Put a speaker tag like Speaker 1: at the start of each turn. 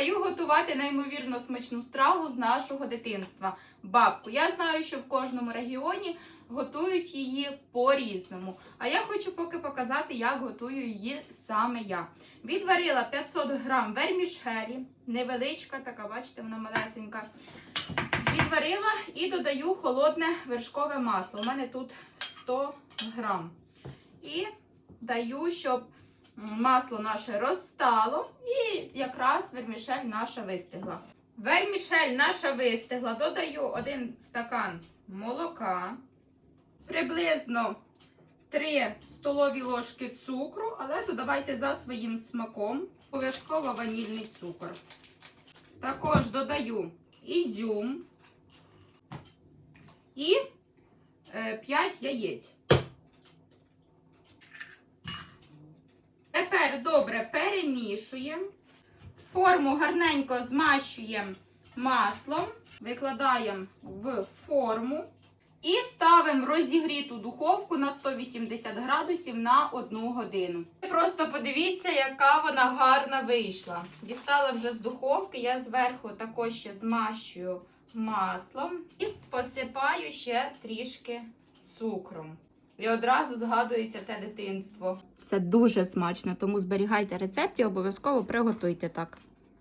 Speaker 1: стаю готувати неймовірно смачну страву з нашого дитинства бабку. Я знаю, що в кожному регіоні готують її по-різному. А я хочу поки показати, як готую її саме я. Відварила 500 грам вермішелі, невеличка, така, бачите, вона малесенька. Відварила і додаю холодне вершкове масло. У мене тут 100 грам. І даю, щоб масло наше розстало і якраз вермішель наша вистигла. Вермішель наша вистигла. Додаю один стакан молока, приблизно 3 столові ложки цукру, але додавайте за своїм смаком. Обов'язково ванільний цукор. Також додаю ізюм і 5 яєць. Тепер добре перемішуємо. Форму гарненько змащуємо маслом, викладаємо в форму і ставимо в розігріту духовку на 180 градусів на 1 годину. Просто подивіться, яка вона гарна вийшла. Дістала вже з духовки, я зверху також ще змащую маслом і посипаю ще трішки цукром. І одразу згадується те дитинство. Це дуже смачно, тому зберігайте рецепт і обов'язково приготуйте так.